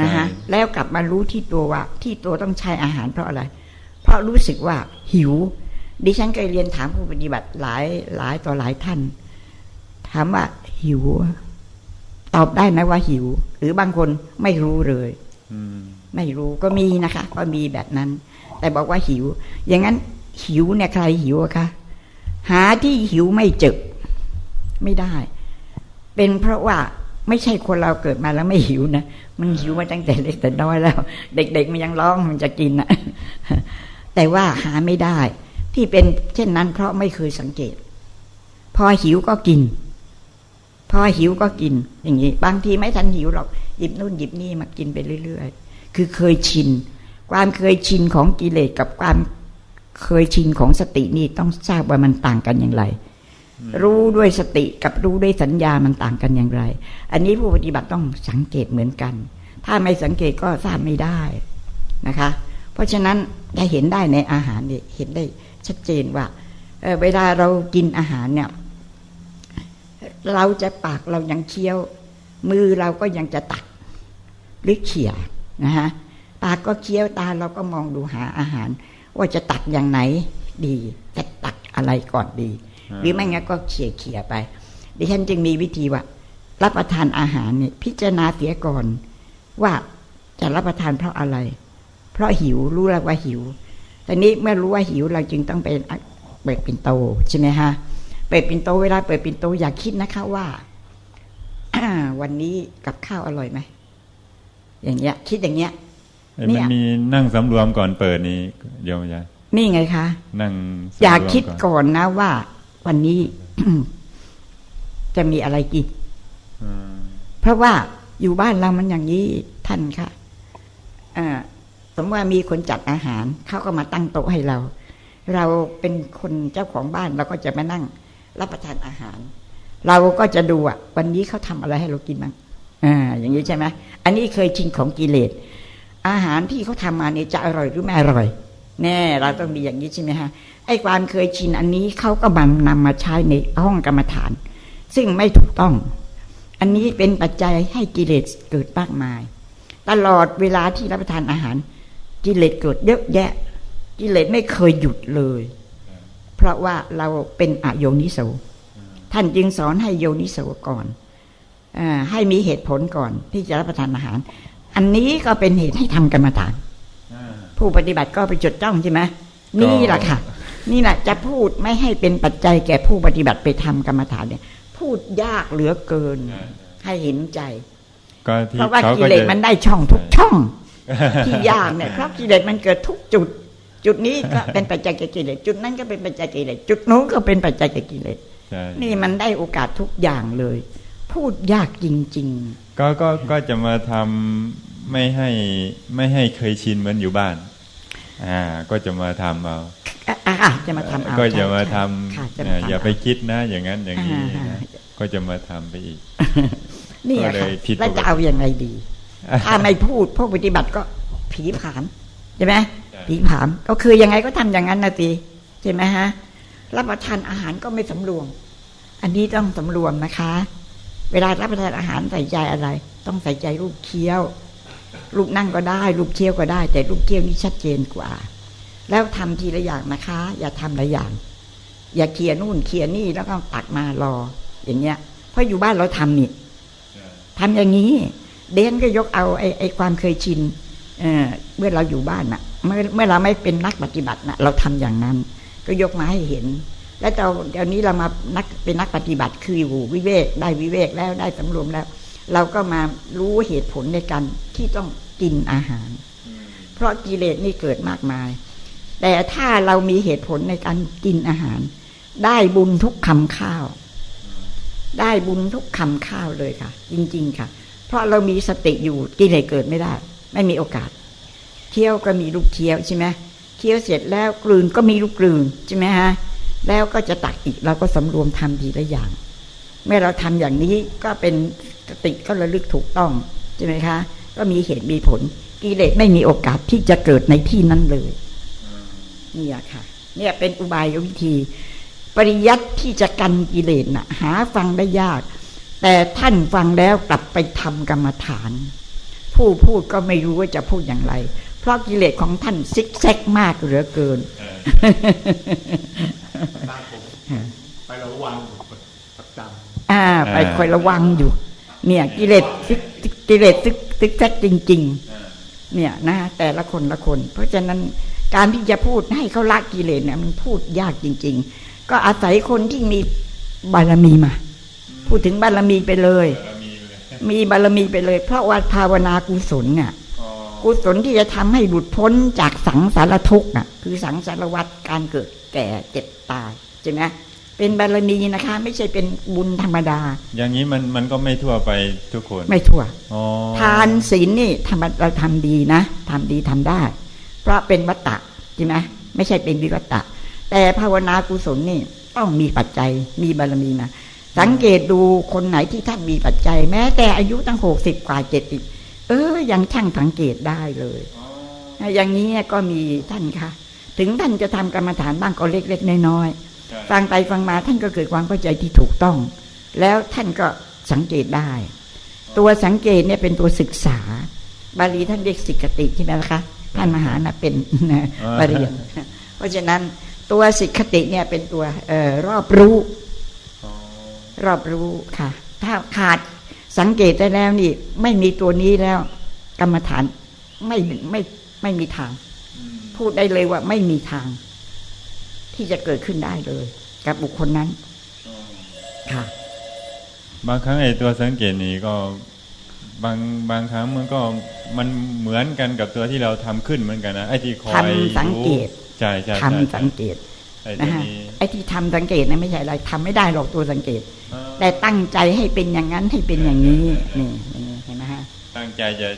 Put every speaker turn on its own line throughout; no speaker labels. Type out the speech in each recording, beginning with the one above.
นะฮะแล้วกลับมารู้ที่ตัวว่า ที่ตัวต้องใช้อาหารเพราะอะไร เพราะรู้สึกว่าหิว ดิฉันเคยเรียนถามผู้ปฏิบัติหลายหลายต่อหลายท่าน ถามว่าหิว ตอบได้ไหมว่าหิว หรือบางคนไม่รู้เลย
อืม
ไม่รู้ก็มีนะคะ ก็มีแบบนั้น แต่บอกว่าหิว อย่างนั้นหิวเนี่ยใครหิวอะคะหาที่หิวไม่เจอไม่ได้ เป็นเพราะว่า ไม่ใช่คนเราเกิดมาแล้วไม่หิวนะ มันหิวมาตั้งแต่เล็กแต่น้อยแล้ว เด็กๆมันยังร้องมันจะกินนะแต่ว่าหาไม่ได้ ที่เป็นเช่นนั้นเพราะไม่เคยสังเกต พอหิวก็กิน พอหิวก็กิน อย่างนี้ บางทีไม่ทันหิวหรอกหยิบนู่นหยิบนี่มากินไปเรื่อยๆ คือเคยชิน ความเคยชินของกิเลสกับความเคยชินของสตินี่ต้องทราบว่ามันต่างกันอย่างไร รู้ด้วยสติกับรู้ด้วยสัญญามันต่างกันอย่างไร อันนี้ผู้ปฏิบัติต้องสังเกตเหมือนกัน ถ้าไม่สังเกตก็ทราบไม่ได้นะคะ เพราะฉะนั้นจะเห็นได้ในอาหารเนี่ยเห็นได้ชัดเจนว่าเเวลาเรากินอาหารเนี่ยเราจะปากเรายังเคี้ยว มือเราก็ยังจะตักหรือเขี่ยนะฮะปากก็เคี้ยวตาเราก็มองดูหาอาหาร ว่าจะตักอย่างไหนดีจะตักอะไรก่อนดี หรือไม่งั้นก็เขี่ยเขี่ยไป ดิฉันจึงมีวิธีว่า รับประทานอาหารเนี่ยพิจารณาเสียก่อน ว่าจะรับประทานเพราะอะไร เพราะหิวรู้แล้วว่าหิวแต่นี้เมื่อรู้ว่าหิวเราจึงต้องไปเปิดปินโตใช่ไหมฮะเปิดปินโตเวลาเปิดปินโตอย่าคิดนะคะว่าวันนี้กับข้าวอร่อยไหมอย่างเงี้ย คิดอย่างเงี้ย
เอ้ย
เนี่
มัน
ย
มีนั่งสำรวมก่อนเปิดนี่โยมอาจารย์
นี่ไงคะ
นั่งสำรวม
อย่าคิด
ก่อน
ก่อนนะว่า วันนี้ จะมีอะไรกิน
อืม
เพราะว่าอยู่บ้านเรามันอย่างนี้ท่านค่ะเอ่อสมมติว่ามีคนจัดอาหารเขาก็มาตั้งโต๊ะให้เรา เราเป็นคนเจ้าของบ้านเราก็จะมานั่ง รับประทานอาหาร เราก็จะดูอะ วันนี้เขาทำอะไรให้เรากินบ้างอ่า อย่างนี้ใช่ไหมอันนี้เคยชินของกิเลสอาหารที่เขาทำมาเนี่ยจะอร่อยหรือไม่อร่อย แน่เราต้องมีอย่างนี้ใช่ไหมฮะไอ้ความเคยชินอันนี้เขาก็บันนำมาใช้ในห้องกรรมฐาน ซึ่งไม่ถูกต้อง อันนี้เป็นปัจจัยให้กิเลสเกิดมากมาย ตลอดเวลาที่รับประทานอาหาร กิเลสเกิดเยอะแยะ กิเลสไม่เคยหยุดเลย เพราะว่าเราเป็นอโยนิโสท่านจึงสอนให้โยนิโสก่อนอให้มีเหตุผลก่อนที่จะรับประทานอาหาร อันนี้ก็เป็นเหตุให้ทำกรรมฐาน ผู้ปฏิบัติก็ไปจดจ้องใช่ไหมนี่แหละค่ะ นี่แหละจะพูดไม่ให้เป็นปัจจัยแก่ผู้ปฏิบัติไปทำกรรมฐานเนี่ย พูดยากเหลือเกิน ให้เห็นใจ
ก็ที่
เพราะว่า
เขา
กิ
ก็
เลส
จะ
มันได้ช่องทุกช่อง ที่ยากเนี่ยเพราะกิเลสมันเกิดทุกจุด จุดนี้ก็เป็นปัจจัยแก่กิเลสจุดนั้นก็เป็นปัจจัยแก่กิเลสจุดนู้นก็เป็นปัจจัยแก่กิเลส
ใช่
นี่มันได้โอกาสทุกอย่างเลย พูดยากจริง
ก็ก็ก็จะมาทำ ไม่ให้ไม่ให้เคยชินเหมือนอยู่บ้าน อ่า ก็จะมาทำเอา
ๆอะอะจะมาทำเอา
ก็จะมา
ใช่
ท
ค่ะจะำมา
เอ่อ
ทำ
อย่าไป
เคิ
ดนะ อย่างนั้นอย่างนี้
อ่า
นะก็จะมาทำไปอีก
นี่
ก็
อะ
เล
ค่ะ
ยผิด
แล้ว
ปกติ
จะเอาอย่างไรดี ถ้าไม่พูดพวกปฏิบัติก็ผีผามใช่ไหม
ใช่
ผีผามก็คือยังไงก็ทำอย่างนั้นนะตีใช่ไหมฮะรับประทานอาหารก็ไม่สำรวม อันนี้ต้องสำรวมนะคะ เวลารับประทานอาหารใส่ใจอะไร ต้องใส่ใจรูปเคี้ยว รูปนั่งก็ได้ รูปเคี้ยวก็ได้ แต่รูปเคี้ยวนี่ชัดเจนกว่า แล้วทำทีละอย่างนะคะ อย่าทำหลายอย่าง อย่าเคลียร์นู่นเคลียร์นี่แล้วก็ตักมารอ อย่างเงี้ย เพราะอยู่บ้านเราทำนี่ทำอย่างนี้ เดนก็ยกเอาไอ้ไอ้ความเคยชินเอ่อเมื่อเราอยู่บ้านน่ะ เมื่อเมื่อเราไม่เป็นนักปฏิบัติน่ะ เราทำอย่างนั้น ก็ยกมาให้เห็น แล้วตอนเดี๋ยวนี้เรามานักเป็นนักปฏิบัติคืออยู่วิเวกได้วิเวกแล้วได้สำรวมแล้ว เราก็มารู้เหตุผลในการที่ต้องกินอาหาร เพราะกิเลสนี่เกิดมากมาย แต่ถ้าเรามีเหตุผลในการกินอาหาร ได้บุญทุกคำข้าว ได้บุญทุกคำข้าวเลยค่ะ จริง ๆ ค่ะ เพราะเรามีสติอยู่กิเลสเกิดไม่ได้ ไม่มีโอกาสเคี้ยวก็มีลูกเคี้ยวใช่ไหมเคี้ยวเสร็จแล้วกลืนก็มีลูกกลืนใช่ไหมฮะแล้วก็จะตักอีกเราก็สำรวมทำทีละอย่าง เมื่อเราทำอย่างนี้ก็เป็น สติก็ระลึกถูกต้องใช่ไหมคะ ก็มีเหตุมีผล กิเลสไม่มีโอกาสที่จะเกิดในที่นั้นเลยเนี่ยค่ะ เนี่ยเป็นอุบายวิธี ปริยัติที่จะกันกิเลสน่ะ หาฟังได้ยาก แต่ท่านฟังแล้วกลับไปทำกรรมฐานพผู้พูดก็ไม่รู้ว่าจะพูดอย่างไร เพราะกิเลสของท่านซิกแซกมากเหลือเกิน
เออ
ตามผมไประวังประจ
อ่า ไปคอยระวังอยู่ เนี่ยกิเลสซิกกิเลสซิกซิกแซกจริง ๆ เนี่ยนะแต่ละคนละคน เพราะฉะนั้นการที่จะพูดให้เขาละกิเลสเนี่ยมันพูดยากจริง ๆ ก็อาศัยคนที่มีบารมีมา พูดถึงบารมีไปเลย
บารมีเลย
มีบารมีไปเลย เพราะว่าภาวนากุศลเนี่ย
อ๋อ
กุศลที่จะทำให้หลุดพ้นจากสังสารทุกข์น่ะ คือสังสารวัฏการเกิดแก่เจ็บตายใช่ไหม เป็นบารมีนะคะ ไม่ใช่เป็นบุญธรรมดา
อย่างนี้มันมันก็ไม่ทั่วไปทุกคน
ไม่ทั่ว
อ๋อ
ทานศีลนี่ทำเราทำดีนะทำดีทำได้ เพราะเป็นวัตตะใช่ไหมไม่ใช่เป็นวิวัตตะ แต่ภาวนากุศลนี่ต้องมีปัจจัยมีบารมีมาสังเกตดูคนไหนที่ท่านมีปัจจัย แม้แต่อายุตั้งหกสิบกว่าเจ็ดสิบเออ ยังช่างสังเกตได้เลย
อ๋อ
อย่างนี้ก็มีท่านค่ะ ถึงท่านจะทำกรรมฐานบ้างก็เล็กๆน้อย
ใช่
ๆ ฟังไปฟังมาท่านก็เกิดความเข้าใจที่ถูกต้อง แล้วท่านก็สังเกตได้ ตัวสังเกตเนี่ยเป็นตัวศึกษา บาลีท่านเรียกสิกติใช่ไหมล่ะคะท่านมหานะเป็นบาลีเพราะฉะนั้นตัวสิกขติเนี่ยเป็นตัวเอ่อรอบรู้
อ๋อ
รอบรู้ค่ะ ถ้าขาดสังเกตได้แล้วนี่ ไม่มีตัวนี้แล้ว กรรมฐานไม่ไม่ไม่มีทาง
อืม
พูดได้เลยว่าไม่มีทาง ที่จะเกิดขึ้นได้เลย กับบุคคลนั้น
อ๋อ
ค่ะ
บางครั้งไอ้ตัวสังเกตนี่ก็บางบางครั้งมันก็มันเหมือนกันกับตัวที่เราทำขึ้นเหมือนกันนะไอ้ที่คอย
ทำสังเกต
รู้ใช่ใช่ใช่
ทำสังเกต
ไอ้ตั
นะ
ว
ฮะ
นี้
ไอ้ที่ทำสังเกตนะไม่ใช่อะไรทำไม่ได้หรอกตัวสังเกต
อ๋อ
แต่ตั้งใจให้เป็นอย่างนั้นให้เป็นอย่างนี้นี่
ใจจะ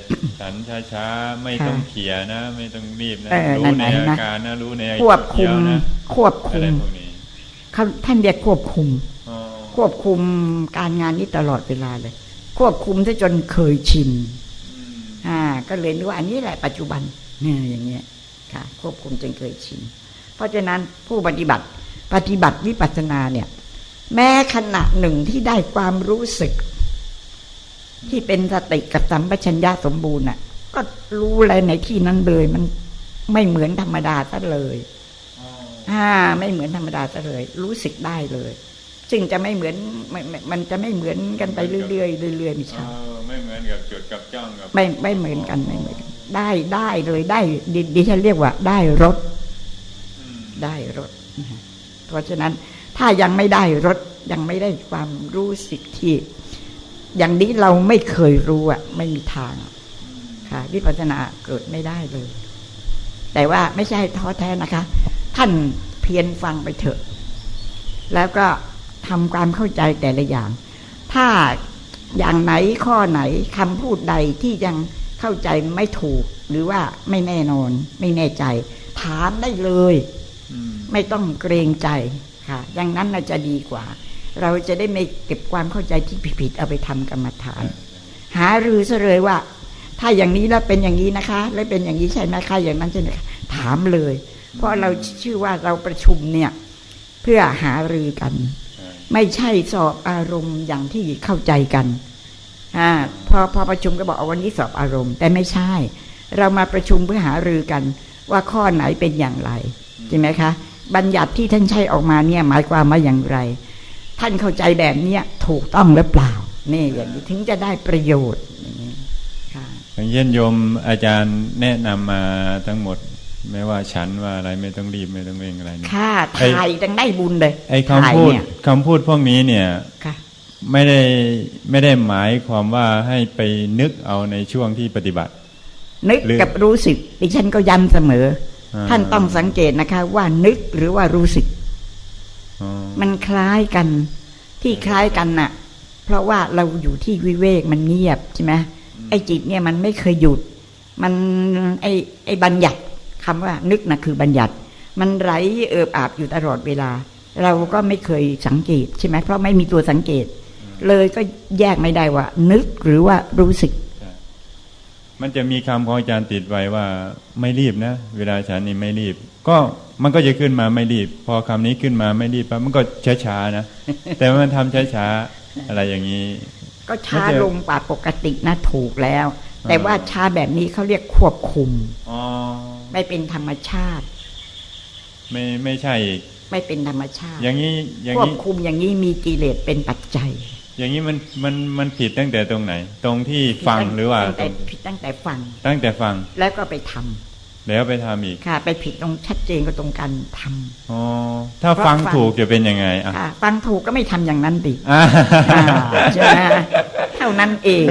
ฉันช้าๆ ไม่
ค่ะ
ต้องเขียนะ ไม่ต้องรีบนะ
เออ
รู้
นั่น
ใน
ไงเห็นไหม
อาการนะ รู้ใน
ควบคุม
เดี๋ยวนะ
ควบ
อะ
คุ
ไร
ม
พวกนี้
เขาท่านเรียกควบคุม
อ๋อ
ควบคุมการงานนี้ตลอดเวลาเลย ควบคุมซะจนเคยชิน
อืม
อ่า ก็เลยรู้ว่าอันนี้แหละปัจจุบันเนี่ยอย่างเงี้ยค่ะ ควบคุมจนเคยชิน เพราะฉะนั้นผู้ปฏิบัติปฏิบัติวิปัสสนาเนี่ย แม้ขณะหนึ่งที่ได้ความรู้สึก ที่เป็นสติกับสัมปชัญญะสมบูรณ์น่ะ ก็รู้อะไรในที่นั้นเลย มันไม่เหมือนธรรมดาซะเลย
อ๋อ
อ่าไม่เหมือนธรรมดาซะเลย รู้สึกได้เลย ซึ่งจะไม่เหมือนมันมันมันจะไม่เหมือนกันไปเรื่อยๆเรื่อยๆไม่
เอ
ใช่
อไม่เหมือนกับจดกับจ้องกับ
ไม่ไม่เหมือนกันไม่เหมือนกันได้ได้เลยได้ดิดิฉันเรียกว่า ได้รส
อืม
ได้รสนะฮะเพราะฉะนั้นถ้ายังไม่ได้รสยังไม่ได้ความรู้สึกที่ อย่างนี้เราไม่เคยรู้อะ ไม่มีทาง ค่ะวิปัสสนาเกิดไม่ได้เลย แต่ว่าไม่ใช่ท้อแท้นะคะ ท่านเพียรฟังไปเถอะ แล้วก็ทำความเข้าใจแต่ละอย่าง ถ้าอย่างไหนข้อไหนคำพูดใดที่ยังเข้าใจไม่ถูก หรือว่าไม่แน่นอน ไม่แน่ใจ ถามได้เลย
อืม
ไม่ต้องเกรงใจค่ะอย่างนั้นน่าจะดีกว่า เราจะได้ไม่เก็บความเข้าใจที่ผิดๆเอาไปทำกรรมฐาน หารือซะเลยว่า ถ้าอย่างนี้แล้วเป็นอย่างนี้นะคะ แล้วเป็นอย่างนี้ใช่ไหมคะอย่างนั้นใช่ไหมคะถามเลย เพราะเราชื่อว่าเราประชุมเนี่ยเพื่อหารือกัน ไม่ใช่สอบอารมณ์อย่างที่เข้าใจกันอพอพอประชุมก็บอกเอาวันนี้สอบอารมณ์ แต่ไม่ใช่ เรามาประชุมเพื่อหารือกัน ว่าข้อไหนเป็นอย่างไรใช่ไหมคะ บัญญัติที่ท่านใช้ออกมาเนี่ยหมายความว่าอย่างไร ท่านเข้าใจแบบเนี้ยถูกต้องหรือเปล่านี่อย่างนี้ถึงจะได้ประโยชน์อย่างนี้ค่ะ
อย่างเช่นโยมอาจารย์แนะนำมาทั้งหมดไม่ว่าฉันว่าอะไรไม่ต้องรีบไม่ต้องเร่งอะไรเนี่ย
ค่ะ
ไอ้
ถ่ายจังได้บุญเลย
ไอ้
ถ่าย
คำพูด
เนี่ย
คำพูดพวกนี้เนี่ย
ค่ะ
ไม่ได้ไม่ได้หมายความว่าให้ไปนึกเอาในช่วงที่ปฏิบัติ
นึก
หรือ
กับรู้สึกดิฉันก็ย้ำเสมอ
อ่า
ท่านต้องสังเกตนะคะ ว่านึกหรือว่ารู้สึก
อ๋อ
มันคล้ายกัน ที่คล้ายกันน่ะ เพราะว่าเราอยู่ที่วิเวกมันเงียบใช่ไหมไอ้จิตเนี่ยมันไม่เคยหยุด มันไอ้ไอ้บัญญัติคำว่านึกนะคือบัญญัติ มันไหลเอิบอาบอยู่ตลอดเวลา เราก็ไม่เคยสังเกตใช่ไหมเพราะไม่มีตัวสังเกต เลยก็แยกไม่ได้ว่า นึกหรือว่ารู้สึก
มันจะมีคำของอาจารย์ติดไว้ว่าไม่รีบนะ เวลาฉันนี่ไม่รีบ ก็มันก็จะขึ้นมาไม่รีบ พอคำนี้ขึ้นมาไม่รีบปั๊บมันก็ช้าๆนะแต่ว่ามันทำช้าๆอะไรอย่างนี้
ก็ช้า
ไม่ใช่
ลงกว่าปกตินะถูกแล้ว แต่ว่าชาแบบนี้เขาเรียกควบคุม
อ๋อ
ไม่เป็นธรรมชาติ
ไม่ไม่ใช่อีก
ไม่เป็นธรรมชาติ
อย่างนี้อย่าง
ควบ
นี้
คุมอย่างนี้มีกิเลสเป็นปัจจัย
อย่างนี้มันมันมันผิดตั้งแต่ตรงไหน ตรงที่ฟังหรือว่า
ตั้ง
ต
แต่
รง
ผิดตั้งแต่ฟัง
ตั้งแต่ฟัง
แล้วก็ไปทำ
แล้วไปทำอีก
ค่ะ ไปผิดตรงชัดเจนก็ตรงการทำ
อ๋อถ้า
เพราะ
ฟัง
ฟัง
ถูกจะเป็นยังไงอะ
ค่ะฟังถูกก็ไม่ทำอย่างนั้นดิ
อ่า
อ่าใช่ไหมเท่านั้นเอง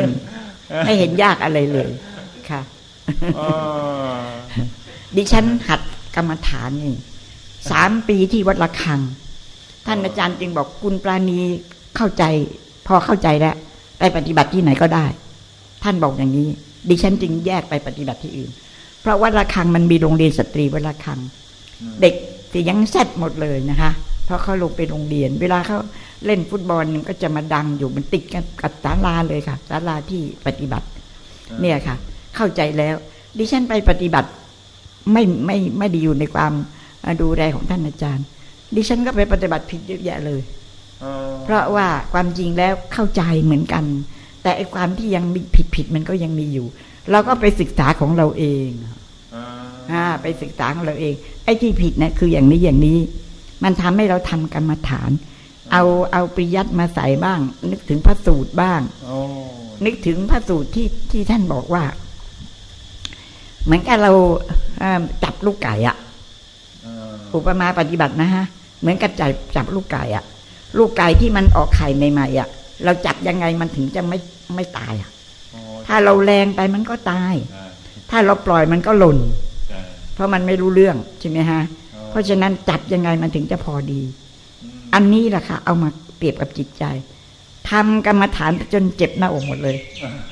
ไม่เห็นยากอะไรเลยค่ะ
อ๋อ
ดิฉันหัดกรรมฐานนี่สามปีที่วัดระฆัง ท่านอาจารย์จึงบอกคุณปราณีเข้าใจ พอเข้าใจแล้วไปปฏิบัติที่ไหนก็ได้ ท่านบอกอย่างนี้ ดิฉันจึงแยกไปปฏิบัติที่อื่นเพ ราะวัดระฆังมันมีโรงเรียนสตรีวัดระฆัง เด็กเสียงแซดหมดเลยนะคะ เพราะเขาลงไปโรงเรียน เวลาเขาเล่นฟุตบอลมันก็จะมาดังอยู่มันติดกันกับศาลาเลยค่ะศาลาที่ปฏิบัติ เนี่ยค่ะ เข้าใจแล้ว ดิฉันไปปฏิบัติไม่ไม่ไม่ได้อยู่ในความดูแลของท่านอาจารย์ ดิฉันก็ไปปฏิบัติผิดเยอะแยะเลย
อ๋อ
เพราะว่าความจริงแล้วเข้าใจเหมือนกัน แต่ไอ้ความที่ยังมีผิดผิดมันก็ยังมีอยู่ เราก็ไปศึกษาของเราเอง
อ่า
อ่าไปศึกษาของเราเอง ไอ้ที่ผิดนะคืออย่างนี้อย่างนี้ มันทำให้เราทำกรรมฐาน เอาเอาปริยัติมาใส่บ้าง นึกถึงพระสูตรบ้าง
โอ้
นึกถึงพระสูตรที่ที่ท่านบอกว่า เหมือนกับเราเอ่อจับลูกไก่อะ
อ่า
อุปมาปฏิบัตินะฮะ เหมือนกับจับจับลูกไก่อะลูกไก่ที่มันออกไข่ใหม่ๆอะเราจับยังไงมันถึงจะไม่ไม่ตายอะ
โอ้
ถ้าเราแรงไปมันก็ตาย
ใช่
ถ้าเราปล่อยมันก็หล่น
ใช่
เพราะมันไม่รู้เรื่องใช่ไหมฮะ
อ๋อ
เพราะฉะนั้นจับยังไงมันถึงจะพอดี
อืม
อันนี้แหละค่ะ เอามาเปรียบกับจิตใจทำกรรมฐานจนเจ็บหน้าอกหมดเลย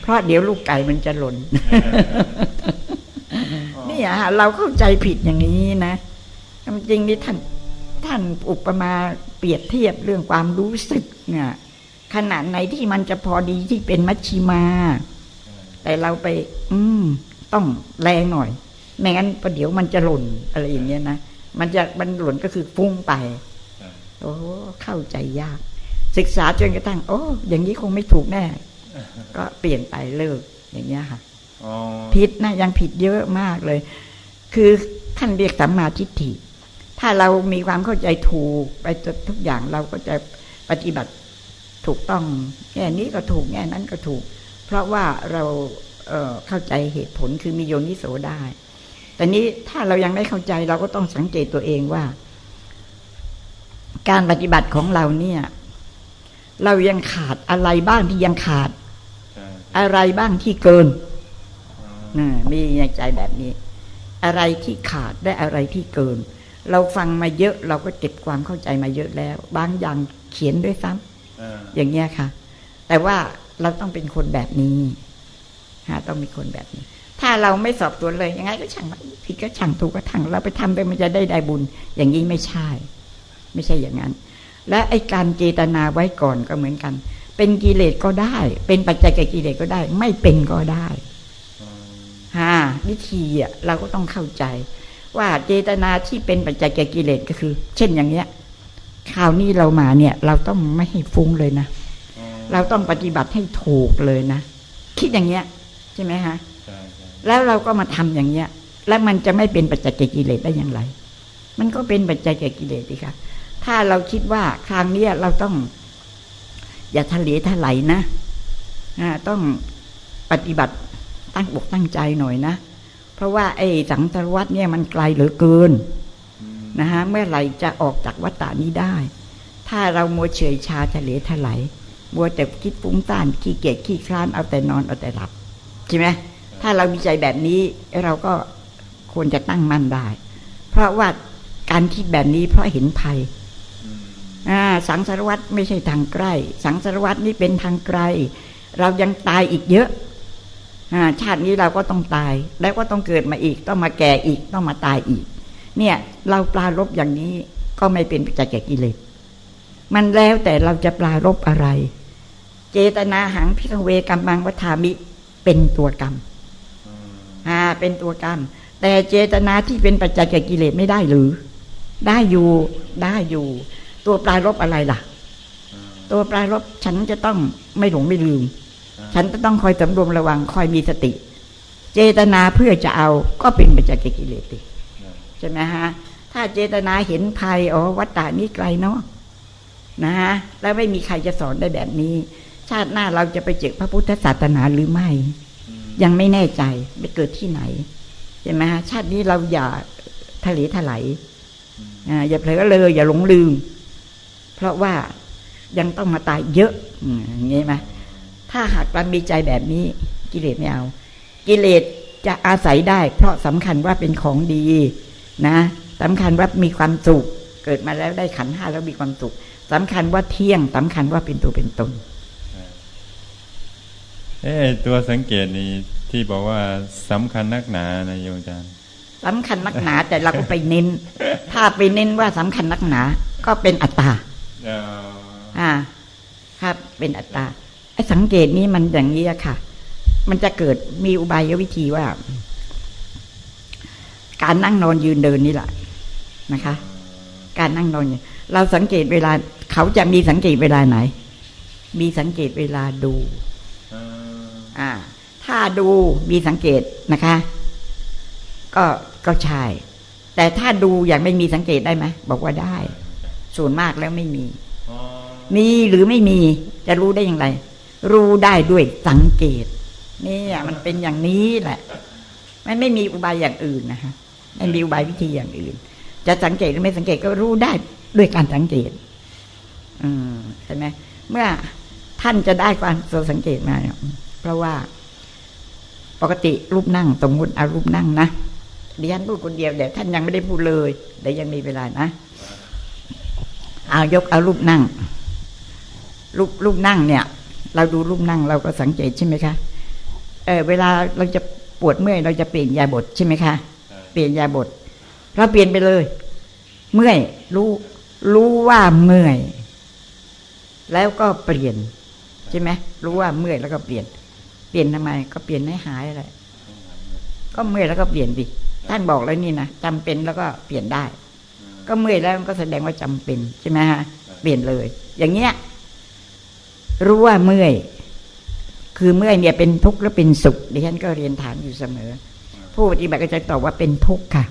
เพราะเดี๋ยวลูกไก่มันจะหล่นนี่อะฮะเราเข้าใจผิดอย่างนี้นะจริงๆนี่ท่านท่านอุปมาเปรียบเทียบเรื่องความรู้สึกเนี่ยขนาดไหนที่มันจะพอดีที่เป็นมัชชิมา แต่เราไป อืม ต้องแรงหน่อย ไม่งั้นประเดี๋ยวมันจะหล่นอะไรอย่างเงี้ยนะมันจะมันหล่นก็คือฟุ้งไป
ใช่
โอ้เข้าใจยาก ศึกษาจนกระทั่งโอ้อย่างนี้คงไม่ถูกแน่ ก็เปลี่ยนไปเลิกอย่างเงี้ยค่ะ
อ๋อ
ผิดนะยังผิดเยอะมากเลย คือท่านเรียกสัมมาทิฏฐิ ถ้าเรามีความเข้าใจถูกไปทุกอย่างเราก็จะปฏิบัติถูกต้องแง่นี้ก็ถูกแง่นั้นก็ถูก เพราะว่าเราเอ่อเข้าใจเหตุผลคือมีโยนิโสได้ แต่นี้ถ้าเรายังไม่เข้าใจเราก็ต้องสังเกตตัวเองว่า การปฏิบัติของเราเนี่ย เรายังขาดอะไรบ้างที่ยังขาด
ใช่
อะไรบ้างที่เกิน
อ๋อ
นะมีในใจแบบนี้ อะไรที่ขาดได้อะไรที่เกิน เราฟังมาเยอะเราก็เก็บความเข้าใจมาเยอะแล้ว บางอย่างเขียนด้วยซ้ำ
อ่า
อย่างเงี้ยค่ะ แต่ว่าเราต้องเป็นคนแบบนี้ฮะต้องมีคนแบบนี้ ถ้าเราไม่สอบตัวเลยยังไงก็ช่างผิดก็ช่างถูกก็ช่างเราไปทำไปมันจะได้ได้บุญ อย่างนี้ไม่ใช่ ไม่ใช่อย่างนั้น และไอ้การเจตนาไว้ก่อนก็เหมือนกัน เป็นกิเลสก็ได้ เป็นปัจจัยแก่กิเลสก็ได้ ไม่เป็นก็ได้ฮะวิธีอะเราก็ต้องเข้าใจ ว่าเจตนาที่เป็นปัจจัยแก่กิเลสก็คือ เช่นอย่างเนี้ยคราวนี้เรามาเนี่ย เราต้องไม่ให้ฟุ้งเลยนะเราต้องปฏิบัติให้ถูกเลยนะ คิดอย่างเงี้ย ใช่ไหมฮะ แล้วเราก็มาทำอย่างเงี้ย แล้วมันจะไม่เป็นปัจจัยแก่กิเลสได้อย่างไร มันก็เป็นปัจจัยแก่กิเลสดิค่ะถ้าเราคิดว่าครั้งเนี้ยเราต้อง อย่าทะเลทลายนะอ่าต้องปฏิบัติตั้งอกตั้งใจหน่อยนะ เพราะว่าไอ้สังสารวัตเนี่ยมันไกลเหลือเกิน
อืม
นะฮะเมื่อไหร่จะออกจากวัฏฏานี้ได้ ถ้าเรามัวเฉยชาทะเลทลายมัวแต่คิดฟุ้งซ่านขี้เกียจขี้คลานเอาแต่นอนเอาแต่หลับใช่ไหม ถ้าเรามีใจแบบนี้เราก็ควรจะตั้งมั่นได้ เพราะว่าการคิดแบบนี้เพราะเห็นภัย
อืม
อ่าสังสารวัตไม่ใช่ทางใกล้ สังสารวัตนี่เป็นทางไกล เรายังตายอีกเยอะอาชาตินี้เราก็ต้องตาย แล้วก็ต้องเกิดมาอีก ต้องมาแก่อีก ต้องมาตายอีก เนี่ย เราปลารบอย่างนี้ก็ไม่เป็นปัจจัยแก่กิเลส มันแล้วแต่เราจะปลารบอะไร เจตนาหังพิกเวกัมมังวัฏามิเป็นตัวกรรม
อืม
อ่าเป็นตัวกรรม แต่เจตนาที่เป็นปัจจัยแก่กิเลสไม่ได้หรือ ได้อยู่ได้อยู่ ตัวปลารบอะไรล่ะ
อืม
ตัวปลายรบฉันจะต้องไม่หลงไม่ลืม
อ่า
ฉันจะต้องคอยสำรวมระวังคอยมีสติ เจตนาเพื่อจะเอาก็เป็นปัจจัยแก่กิเลสดิใช่ไหมฮะถ้าเจตนาเห็นภัยอ๋อวัฏฏานี้ไกลเนาะนะฮะแล้วไม่มีใครจะสอนได้แบบนี้ ชาติหน้าเราจะไปเจอพระพุทธศาสนาหรือไม่ ยังไม่แน่ใจไปเกิดที่ไหนใช่ไหมฮะชาตินี้เราอย่าทะเลถลายอ่าอย่าเผลอเลย อย่าหลงลืม เพราะว่ายังต้องมาตายเยอะอืมอย่างนี้ไหมถ้าหากเรามีใจแบบนี้ กิเลสไม่เอา กิเลสจะอาศัยได้ เพราะสำคัญว่าเป็นของดีนะสำคัญว่ามีความสุขเกิดมาแล้วได้ขันธ์ห้าแล้วมีความสุขสำคัญว่าเที่ยงสำคัญว่าเป็นตัวเป็นตน
เอ๊ะตัวสังเกตนี่ที่บอกว่าสำคัญนักหนานะโยมอาจารย์
สำคัญนักหนาแต่เราก็ไปเน้น ถ้าไปเน้นว่าสำคัญนักหนา ก็เป็นอัตตา
เอ่อ
อ่าครับเป็นอัตตาไอ้สังเกตนี้มันอย่างนี้อะค่ะ มันจะเกิดมีอุบายวิธีว่า การนั่งนอนยืนเดินนี่แหละนะคะ การนั่งนอนเนี่ยเราสังเกตเวลา เขาจะมีสังเกตเวลาไหน มีสังเกตเวลาดู
เอ่อ
อ่า ถ้าดูมีสังเกตนะคะ ก็ก็ใช่ แต่ถ้าดูอย่างไม่มีสังเกตได้ไหมบอกว่าได้ ส่วนมากแล้วไม่มี มีหรือไม่มีจะรู้ได้อย่างไร รู้ได้ด้วยสังเกตเนี่ยมันเป็นอย่างนี้แหละ มันไม่มีอุบายอย่างอื่นนะฮะไม่มีอุบายวิธีอย่างอื่น จะสังเกตหรือไม่สังเกตก็รู้ได้ด้วยการสังเกต อืมใช่ไหมเมื่อท่านจะได้ความสังเกตมาเนี่ยเพราะว่า ปกติรูปนั่งสมมติเอารูปนั่งนะดิฉันพูดคนเดียวเดี๋ยวท่านยังไม่ได้พูดเลยเดี๋ยวยังมีเวลานะเอายกเอารูปนั่งรูปรูปนั่งเนี่ย เราดูรูปนั่งเราก็สังเกตใช่ไหมคะเออเวลาเราจะปวดเมื่อยเราจะเปลี่ยนยาบทใช่ไหมคะ เปลี่ยนยาบทเราเปลี่ยนไปเลย เมื่อยรู้รู้ว่าเมื่อย แล้วก็เปลี่ยน ใช่ไหมรู้ว่าเมื่อยแล้วก็เปลี่ยน ปลี่ยนทำไม ก็เปลี่ยนให้หายอะไรก็เมื่อยแล้วก็เปลี่ยนดิท่านบอกแล้วนี่นะจำเป็นแล้วก็เปลี่ยนได้ ก็เมื่อยแล้วมันก็แสดงว่าจำเป็นใช่ไหมฮะเปลี่ยนเลย อย่างเงี้ยรู้ว่าเมื่อย คือเมื่อยเนี่ยเป็นทุกข์และเป็นสุขดิฉันก็เรียนถามอยู่เสมอ ผู้ปฏิบัติก็จะตอบว่าเป็นทุกข์ค่ะ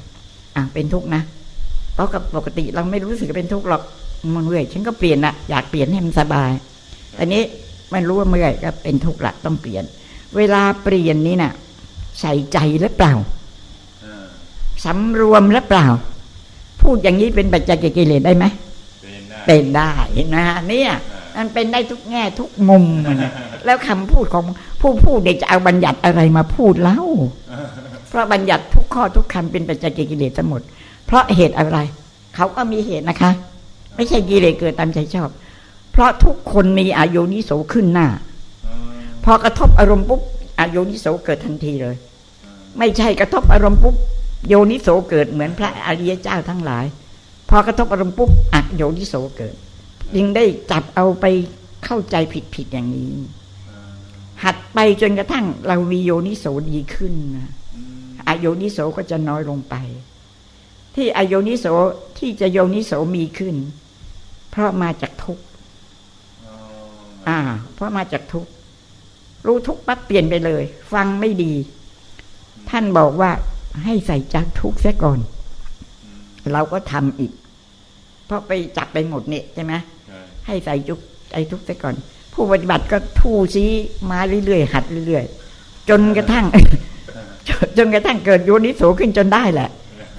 อะเป็นทุกข์นะเพราะกับปกติเราไม่รู้สึกเป็นทุกข์หรอกมันเมื่อยฉันก็เปลี่ยนละอยากเปลี่ยนให้มันสบายอันนี้มันรู้ว่าเมื่อยก็เป็นทุกข์ละต้องเปลี่ยน เวลาเปลี่ยนนี้น่ะ ใส่ใจหรือเปล่า
เอ่อ
สำรวมหรือเปล่า พูดอย่างนี้เป็นปัจจัยแก่กิเลสได้ไหม
เป็นได้
เป็นได้นะฮะเนี่ยมันเป็นได้ทุกแง่ทุกมุมมันน่ะแล้วคำพูดของผู้พูดเด็กจะเอาบัญญัติอะไรมาพูดเล่า เพราะบัญญัติทุกข้อทุกคำเป็นปัจจัยแก่กิเลสทั้งหมด เพราะเหตุอะไร เขาก็มีเหตุนะคะ ไม่ใช่กิเลสเกิดตามใจชอบ เพราะทุกคนมีอายุนิโสขึ้นหน้า
เอ่อ
พอกระทบอารมณ์ปุ๊บอายุนิโสเกิดทันทีเลย ไม่ใช่กระทบอารมณ์ปุ๊บโยนิโสเกิดเหมือนพระอริยเจ้าทั้งหลาย พอกระทบอารมณ์ปุ๊บอะโยนิโสเกิดจึงได้จับเอาไปเข้าใจผิดผิดๆอย่างนี้ หัดไปจนกระทั่งเรามีโยนิโสดีขึ้นนะอโยนิโสก็จะน้อยลงไป ที่อโยนิโสที่จะโยนิโสมีขึ้น เพราะมาจากทุกข์อ่า เพราะมาจากทุกข์ รู้ทุกข์ปั๊บเปลี่ยนไปเลย ฟังไม่ดี ท่านบอกว่าให้ใส่ใจทุกข์เสียก่อน เราก็ทำอีก เพราะไปจับไปหมดเนี่ยใช่ไหม
ใช่
ให้ใส่จุกใจทุกข์เสียก่อน ผู้ปฏิบัติก็ทู่ชี้มาเรื่อยๆหัดเรื่อยๆจนกระทั่งจนจนกระทั่งเกิดโยนิโสขึ้นจนได้แหละ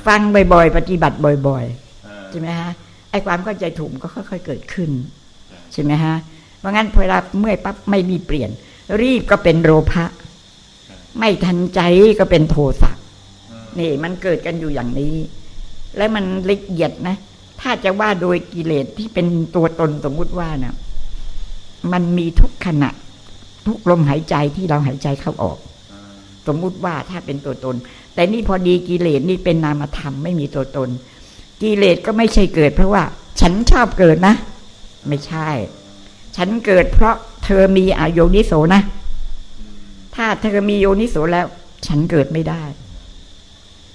ฟังบ่อยๆ ปฏิบัติบ่อย
เอ่อ
ๆใช่ไหมฮะไอ้ความเข้าใจถูกมันก็ค่อย ๆ เกิดขึ้นใช่ไหมฮะเพราะงั้นพอเวลาเมื่อยปั๊บไม่มีเปลี่ยน รีบก็เป็นโลภะไม่ทันใจก็เป็นโทสะนี่มันเกิดกันอยู่อย่างนี้ และมันละเอียดนะ ถ้าจะว่าโดยกิเลสที่เป็นตัวตนสมมุติว่านะ่ะ มันมีทุกขณะ ทุกลมหายใจที่เราหายใจเข้าออก สมมุติว่าถ้าเป็นตัวตน แต่นี่พอดีกิเลสนี่เป็นนามธรรมไม่มีตัวตน กิเลสก็ไม่ใช่เกิด เพราะว่า ฉันชอบเกิดนะ ไม่ใช่ ฉันเกิดเพราะ เธอมีอโยนิโสนะ ถ้าเธอมีโยนิโสแล้ว ฉันเกิดไม่ได้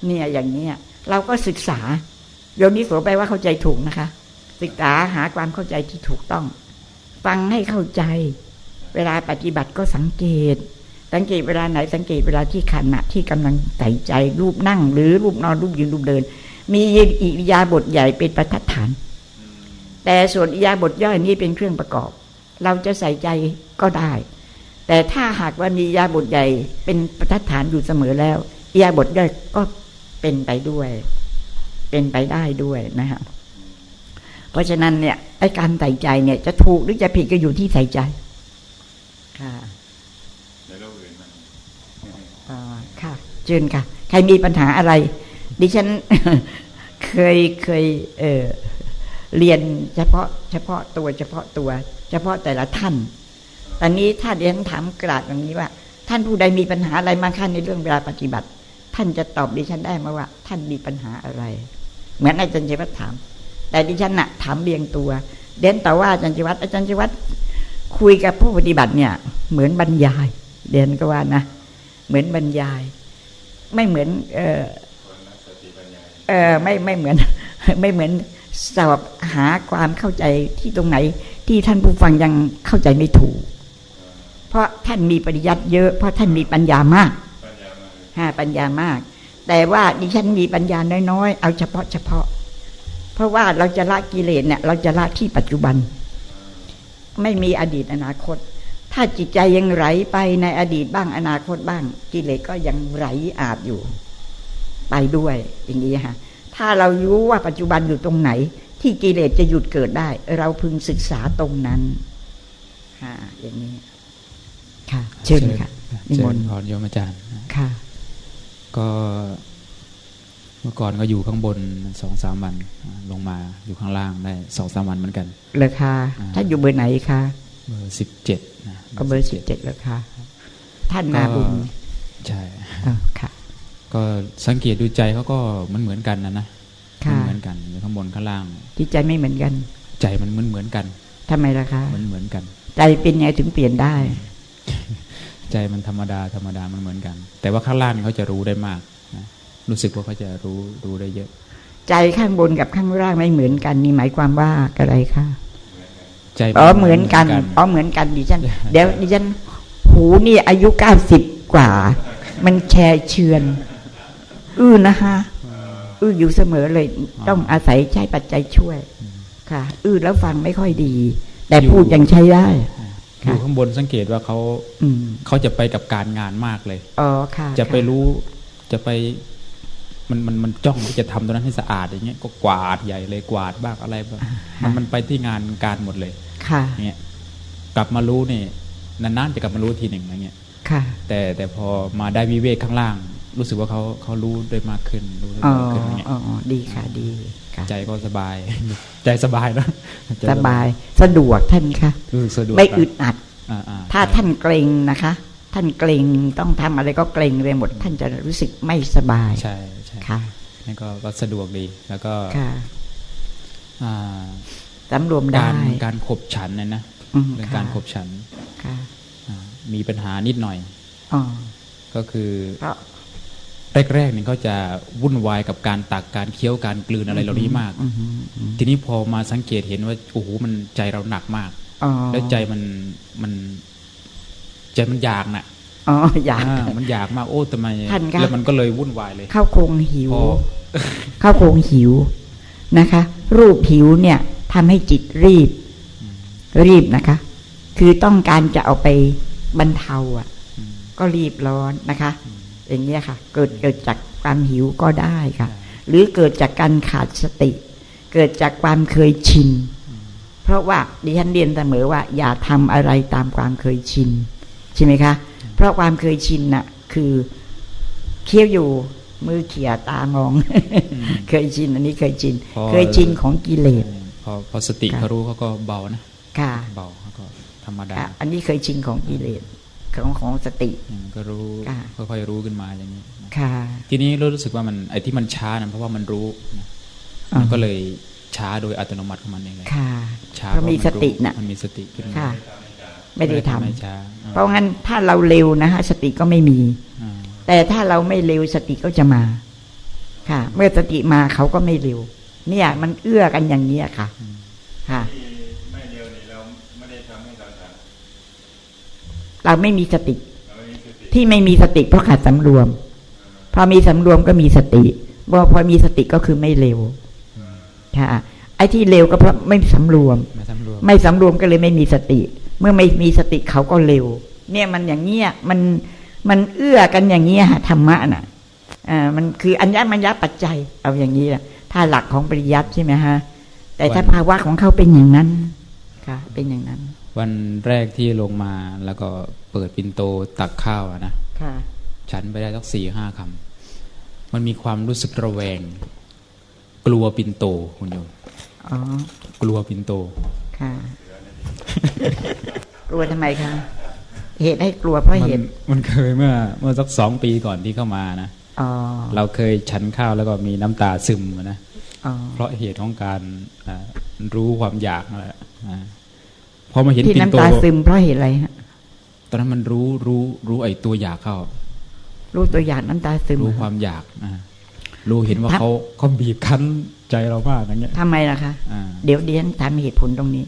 เนี่ยอย่างเนี้ยเราก็ศึกษา โยนิโสแปลว่าเข้าใจถูกนะคะ ศึกษาหาความเข้าใจที่ถูกต้อง ฟังให้เข้าใจ เวลาปฏิบัติก็สังเกต สังเกตเวลาไหนสังเกตเวลาที่ขณะที่กำลังใส่ใจรูปนั่ง หรือรูปนอนรูปยืนรูปเดิน มีอิริยาบถใหญ่เป็นประทัดฐาน แต่ส่วนอิริยาบถย่อยนี้เป็นเครื่องประกอบ เราจะใส่ใจก็ได้ แต่ถ้าหากว่ามีอิริยาบถใหญ่เป็นประทัดฐานอยู่เสมอแล้วอิริยาบถย่อยก็เป็นไปด้วย เป็นไปได้ด้วยนะครับเพราะฉะนั้นเนี่ยไอ้การใส่ใจเนี่ย จะถูกหรือจะผิดก็อยู่ที่ใส่ใจ ค่ะ
ในโลกอื่นมัน
อ่าค่ะเชิญค่ะ ใครมีปัญหาอะไร ดิฉันเคยเคย เออ เรียนเฉพาะเฉพาะตัวเฉพาะตัว เฉพาะแต่ละท่านตอนนี้ถ้าดิฉันถามกราดอย่างนี้ว่า ท่านผู้ใดมีปัญหาอะไรมาขั้นในเรื่องเวลาปฏิบัติ ท่านจะตอบดิฉันได้ไหมาว่า ท่านมีปัญหาอะไร เหมือนอาจารย์ชัยวัฒน์ถาม แต่ดิฉันน่ะถามเรียงตัวเด่นแต่ว่าอาจารย์ชัยวัฒน์อาจารย์ชัยวัฒน์คุยกับผู้ปฏิบัติเนี่ย เหมือนบรรยายเด่นก็ว่านะเหมือนบรรยาย ไม่เหมือน เออเออไม่ไม่เหมือน ไม่เหมือน สอบหาความเข้าใจที่ตรงไหนที่ท่านผู้ฟังยังเข้าใจไม่ถูก เพราะท่านมีปริยัติเยอะ เพราะท่านมีปัญญามาก
ปัญญามา
ฮะปัญญามาก แต่ว่าดิฉันมีปัญญาน้อยๆ เอาเฉพาะเฉพาะ เพราะว่าเราจะละกิเลสเนี่ย เราจะละที่ปัจจุบัน ไม่มีอดีตอนาคต ถ้าจิตใจยังไหลไปในอดีตบ้างอนาคตบ้าง กิเลสก็ยังไหลอาบอยู่ ไปด้วยอย่างนี้ฮะ ถ้าเรารู้ว่าปัจจุบันอยู่ตรงไหน ที่กิเลสจะหยุดเกิดได้ เราพึงศึกษาตรงนั้นฮะอย่างนี้ ค่ะเชิญค่ะนิ
เชิ
ม
ญ
นต์
พรโยมอาจารย์
ค่ะ
ก็เมื่อก่อนก็อยู่ข้างบนสองสามวันลงมาอยู่ข้างล่างได้สองสามวันเหมือนกัน
เลยค่ะ
อ่า
ท่านอยู่เบอร์ไหนคะ
เบอร์สิบเจ็ดนะ
ก็เบอร์สิบเจ็ดเลยค่ะท่านนาบุญ
ใช่
อ่าค่ะ
ก็สังเกตดูใจเขาก็เหมือนเหมือนกันนะนะ
ค่ะ
เหมือนกันอยู่ข้างบนข้างล่าง
ที่ใจไม่เหมือนกัน
ใจมันเหมือนเหมือนกัน
ทำไมล่ะคะ
เหมือนเหมือนกัน
ใจเป็นไงถึงเปลี่ยนได้
ใจมันธรรมดาธรรมดามันเหมือนกัน แต่ว่าข้างล่างเขาจะรู้ได้มากนะรู้สึกว่าเขาจะรู้รู้ได้เยอะ
ใจข้างบนกับข้างล่างไม่เหมือนกันนี่หมายความว่าอะไรคะ
ใจ
อ๋อเหมือนกันอ๋อเหมือนกันดิฉันเดี๋ยวดิฉันหูนี่อายุเก้าสิบกว่า มันแชร์เชือน อื้อนะคะอื้ออยู่เสมอเลย ต้องอาศัยใช้ปัจจัยช่วย ค่ะ อื้อแล้วฟังไม่ค่อยดี แต่พูดยังใช้ได้
อยู่ข้างบนสังเกตว่าเขา
อืม
เขาจะไปกับการงานมากเลย
อ๋อค่ะ
จะไป
ค่
รู้จะไปมันมันมันจ้องที่จะทำตรงนั้นให้สะอาดอย่างเงี้ยก็กวาดใหญ่เลยกวาดบ้างอะไรบ้างมันมันไปที่งานการหมดเลย
ค่ะ
อย่างเงี้ยกลับมารู้นี่นานๆจะกลับมารู้ทีหนึ่งอย่างเงี้ย
ค่ะ
แต่แต่พอมาได้วิเวกข้างล่าง รู้สึกว่าเขาเขารู้ได้มากขึ้นรู้ได้
อ๋อ
มากขึ้นอย่างเงี้ย
อ๋อดีค่ะดีค่ะ
ใจก็สบาย ใจสบายนะใจ
สบายสะดวกท่านคะ
รู้สึกสะดวก
ไม่อึดอัด
อ่าอ่
ถ้า
ใช่
ท่านเกรงนะคะ ท่านเกรงต้องทำอะไรก็เกรงไปหมด ท่านจะรู้สึกไม่สบาย
ใช่ใช่
ค่ะ
นั่นก็ก็สะดวกดีแล้วก็
ค่ะ
อ่า
สำรวมได้
การการขบฉันเนี่ยนะ
อืม
เรื่อง
ค่ะ
การขบฉัน
ค่ะ
อ่ามีปัญหานิดหน่อย
อ๋อ
ก็คือ
เพราะ
แรกๆเนี่ยเขาจะวุ่นวายกับการตักการเคี้ยวการกลืนอะไรเหล่านี้มาก
อืมอืมอืม
ทีนี้พอมาสังเกตเห็นว่าโอ้โหมันใจเราหนักมาก
อ๋อ
แล้วใจมันมันใจมันอยากน่ะ
อ๋ออยาก
อ่ามันอยากมากโอ้ทำไม
ท่านคะ
แล้วมันก็เลยวุ่นวายเลย
เข้าโครงหิว
พอ
เข้าโครงหิวนะคะ รูปหิวเนี่ยทำให้จิตรีบ รีบนะคะ คือต้องการจะเอาไปบรรเทาอะ
อืม
ก็รีบร้อนนะคะ อย่างเงี้ยค่ะ เกิดเกิดจากความหิวก็ได้ค่ะ หรือเกิดจากการขาดสติ เกิดจากความเคยชิน เพราะว่าดิฉันเรียนเสมอว่า อย่าทำอะไรตามความเคยชินใช่ไหมคะ เพราะความเคยชินน่ะ คือเคี้ยวอยู่มือเขี่ยตามอง เคยชิน อันนี้เคยชิน
พอ
เคยชินของกิเลส
พอพอสติ
ค่ะ
เขารู้เขาก็เบานะ
ค่ะ
เบาเขาก็ธรรมดา
ค่ะอันนี้เคยชินของกิเลส ของของสติ
อืมก็รู้
ค่ะ
ค่อยๆรู้ขึ้นมาอย่างนี้นะ
ค่ะ
ทีนี้รู้สึกว่ามันไอ้ที่มันช้านะเพราะว่ามันรู้นะ
อ๋อ
มันก็เลยช้าโดยอัตโนมัติของมันเองเลย
ค่ะ
ช้า
เพราะมี
น
สติน่ะ
มันมีสติขึ้นมา
ค่ะ ไม่ได้ทำ
ไม่ช้า
เพราะงั้นถ้าเราเร็วนะฮะสติก็ไม่มี
อ่า
แต่ถ้าเราไม่เร็วสติก็จะมา ค่ะ เมื่อสติมาเขาก็ไม่เร็ว เนี่ย มันเอื้อกันอย่างนี้ยค่ะ ค่ะ
ที่ไม่ เดียวนี่เราไม่ได้ทำให้เราท
เราไม่มีสติำ
เราไม่มีสติ
ที่ไม่มีสติเพราะขาดสำรวม พอมีสำรวมก็มีสติพอพอมีสติก็คือไม่เร็วค่ะไอ้ที่เร็วก็เพราะไม่สำรวม
ไม่สำรวม
ไม่สำรวมก็เลยไม่มีสติ เมื่อไม่มีสติเขาก็เร็ว เนี่ยมันอย่างเงี้ยมันมันเอื้อกันอย่างเงี้ยฮะธรรมะน่ะอ่ามันคืออัญญมัญญปัจจัย เอาอย่างนี้แหละถ้าหลักของปริยัติใช่ไหมฮะแต่ถ้าภาวะของเขาเป็นอย่างนั้นค่ะเป็นอย่างนั้น
วันแรกที่ลงมาแล้วก็เปิดปินโตตักข้าวอะนะ
ค่ะ
ฉันไปได้สักสี่ห้าคำมันมีความรู้สึกระแวง กลัวปินโตคุณโยม
อ๋อ
กลัวปินโต
ค่ะ กลัวทำไมคะเหตุให้กลัวเพราะ
มั
เหตุ
มันเคยเมื่อ เมื่อสักสองปีก่อนที่เข้ามานะ
อ๋อ
เราเคยฉันข้าวแล้วก็มีน้ำตาซึมอะนะ
อ๋อ
เพราะเหตุของการอ่ารู้ความอยากนั่นแหละอ่า พอมาเห็น
ที่
ปินโต
น้ำตาซึมเพราะเหตุอะไรฮะ
ตอนนั้นมันรู้รู้รู้ไอ้ตัวอยากเข้า
รู้ตัวอย่างน้ำตาซึม
รู้
เหรอ
ความอยากอ่ารู้เห็นว่า
ครับ
เขาเขาบีบคั้นใจเรามากอย่างเงี้ย
ทำไมล่ะคะ
อ่า
เดี๋ยวเดียนถามเหตุผลตรงนี้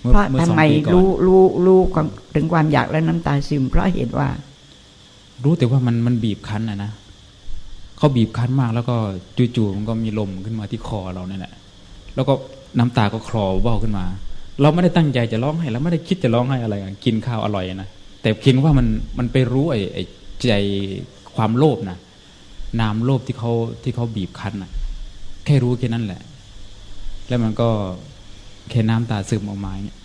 เมื่อ
เพราะ
เมื่อ
ทำ
สอง
ไม
ปีก่อน
รู้รู้รู้ความถึงความอยากและน้ำตาซึม เพราะเหตุว่า
รู้แต่ว่ามันมันบีบคั้นนะนะเขาบีบคั้นมาก แล้วก็จู่ๆมันก็มีลมขึ้นมาที่คอเราเนี่ยแหละแล้วก็ น้ำตาก็คลอเบ้าขึ้นมา เราไม่ได้ตั้งใจจะร้องไห้เราไม่ได้คิดจะร้องไห้อะไรอะกินข้าวอร่อยนะแต่เพียงว่ามันมันไปรู้ไอ้ไอ้ใจความโลภนะนามโลภที่เขาที่เขาบีบคั้นนะแค่รู้แค่นั้นแหละ แล้วมันก็แค่น้ำตาซึมออกมาอย่างเงี้ย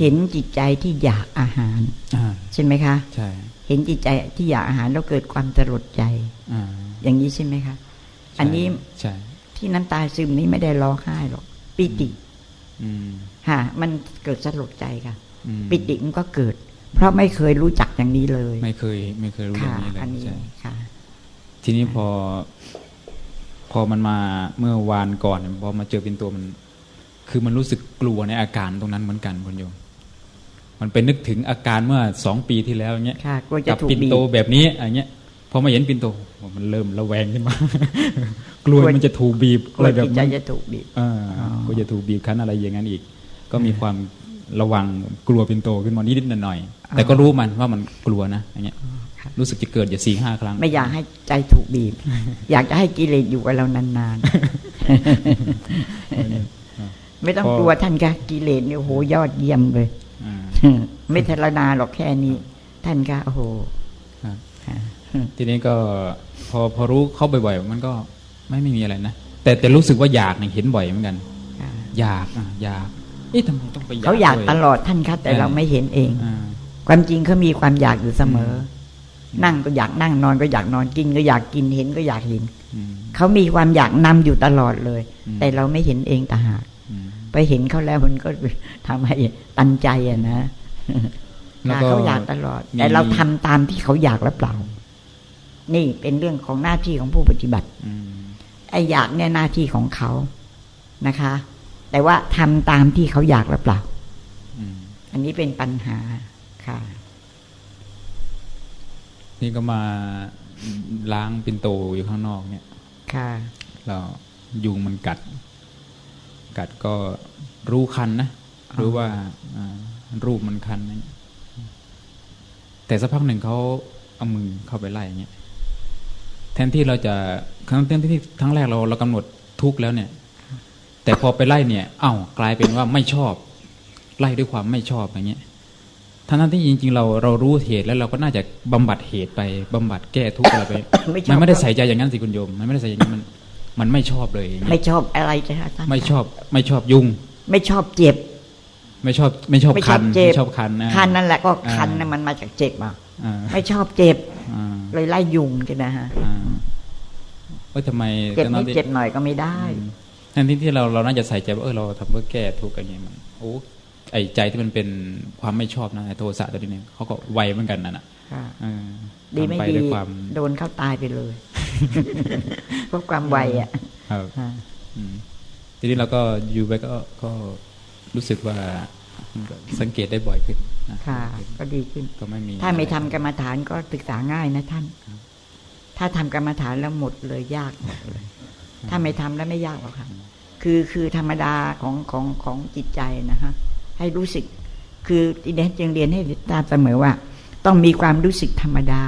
เห็นจิตใจที่อยากอาหาร
อ่า
ใช่ไหมคะ
ใช่
เห็นจิตใจที่อยากอาหารแล้วเกิดความสลดใจ
อ่า
อย่างนี้ใช่ไหมคะ อันนี้
ใช่
ที่น้ำตาซึมนี้ไม่ได้ร้องไห้หรอก ปิติ
อืม
ค่ะมันเกิดสลดใจค่ะ
อืม
ปิติมันก็เกิด เพราะไม่เคยรู้จักอย่างนี้เลย
ไม่เคย ไม่เคยรู้อย่างนี้เลย
ค่ะอันนี้
ใช่
ค่ะ
ทีนี้พอ พอมันมาเมื่อวานก่อนเนี่ยพอมาเจอเป็นตัวมัน คือมันรู้สึกกลัวในอาการตรงนั้นเหมือนกันคุณโยมมันเป็นนึกถึงอาการเมื่อสองปีที่แล้วอย่างเงี้ย
ค่ะกลัวจะ
กับ
ถูก
ปิน
บี
โต
บ
แบบนี้อย่างเงี้ยพอมาเห็นปินโตมันเริ่มระแวงขึ้นมา กลัว
กลัว
มันจะถูกบีบ
ก
อะ
ลั
ไร
ว
แบบ
จิตใจ
นั้น
จะถูกบีบ
อ่า
อ๋อ
ก็จะถูกบีบคั้นอะไรอย่างนั้นอีก ก็มีความระวังกลัวปินโตขึ้นมานิดๆหน่อยๆแต่ก็รู้มันว่ามันกลัวนะอย่างเงี้ย
ค่ะ
รู้สึกจะเกิดอย่าสี่ห้าครั้ง
ไม่อยากให้ใจถูกบีบ อยากจะให้กิเลสอยู่กับเรานานๆ ไม่ต้อง
พอ
กลัวท่านค่ะกิเลสเนี่ยโอ้โหยอดเยี่ยมเลย
อ่า
ไม่ทรนาหรอกแค่นี้ ท่านค่ะโอ้โห
ครับ
ค่ะ
ทีนี้ก็พอพอรู้เข้าบ่อยๆมันก็ไม่ไม่มีอะไรนะแต่แต่รู้สึกว่าอยากเนี่ยเห็นบ่อยเหมือนกัน
ค่ะ
อยากอะอยากเอ๊ะทำไมต้องไปอยาก
เขาอยาก
ด้วย
ตลอดท่านค่ะแต่
เออ
เราไม่เห็นเอง
อ่า
ความจริงเขามีความอยากอยู่เสมอนั่งก็อยากนั่งนอนก็อยากนอนกินก็อยากกินเห็นก็อยากเห็น
อืม
เขามีความอยากนำอยู่ตลอดเลย
อืม
แต่เราไม่เห็นเองต่างหาก
อืม
ไปเห็นเขาแล้วมันก็ ทำให้ตันใจอะนะ
แล้วก็
เขาอยากตลอด
มี
แต่เราทำตามที่เขาอยากหรือเปล่า นี่เป็นเรื่องของหน้าที่ของผู้ปฏิบัติ
อืม
ไอ้อยากเนี่ยหน้าที่ของเขานะคะ แต่ว่าทำตามที่เขาอยากหรือเปล่า
อืม
อันนี้เป็นปัญหาค่ะ
นี่ก็มาล้างปินโตอยู่ข้างนอกเนี่ย
ค่ะ
เรายุงมันกัด กัดก็รู้คันนะรู้ว่าอ่ารูปมันคันนะแต่สักพักหนึ่งเขาเอามือเข้าไปไล่อย่างเงี้ยแทนที่เราจะครั้งแทนที่ครั้งแรกเราเรากำหนดทุกข์แล้วเนี่ย แต่พอไปไล่เนี่ย เอ้ากลายเป็นว่าไม่ชอบ ไล่ด้วยความไม่ชอบอย่างเงี้ยทั้งๆที่จริง ๆ เราเรารู้เหตุแล้วเราก็น่าจะบำบัดเหตุไปบำบัดแก้ทุกข์อะไรไป
ไม่ชอบ
มันไม่ได้ใส่ใจอย่างนั้นสิคุณโยม มันไม่ได้ใส่อย่างนั้นมัน มันไม่ชอบเลยอย่างเงี้ย
ไม่ชอบอะไรจะท่าน
ไม่ชอบไม่ชอบยุง
ไม่ชอบเจ็บ
ไม่ชอบไม่ชอบ
ไม่ช
คั
อบ
น
เจ็บ
ไม่ชอบคันนะ
คันนั่นแหละก็
อ่า
คันน่ะมันมาจากเจ็บอะ
อ่า
ไม่ชอบเจ็บ
อ่า
เลยไล่ยุงใช่ไหมฮะ
อ่าว่าทำไม
เจ็บ
ทั้
นิ
ง
ด
ๆที่
เจ็บหน่อยก็ไม่ได้
ทั้งที่ที่เราเราน่าจะใส่ใจว่าเออเราทำเพื่อแก้ทุกข์อะไรเงี้ยมันโอ้ไอใจที่มันเป็นความไม่ชอบนะไอโทสะตัวนี้เนี่ยเขาก็ไวเหมือนกันนั่นน่ะ
ค่ะ
เออ
ดีไม่
ทำไป
ดี
ด้วยความ
โดนเขาตายไปเลยเพราะความไวอะ
ครับ
ค่ะ
อืมทีนี้เราก็อยู่ไปก็ก็รู้สึกว่ามันก็สังเกตได้บ่อยขึ้นนะ
ค่ะ ก็ดีขึ้น
ก็ไม่มี
ถ้าไม่ทำ
อะร
กรรมฐานก็ศึกษาง่ายนะท่าน ถ้าทำกรรมฐานแล้วหมดเลยยากหมดเลย ถ้าไม่ทำแล้วไม่ยากหรอกค่ะคือคือธรรมดาของของของจิตใจนะฮะให้รู้สึก คือดิเดนจึงเรียนให้ตาเสมอว่า ต้องมีความรู้สึกธรรมดา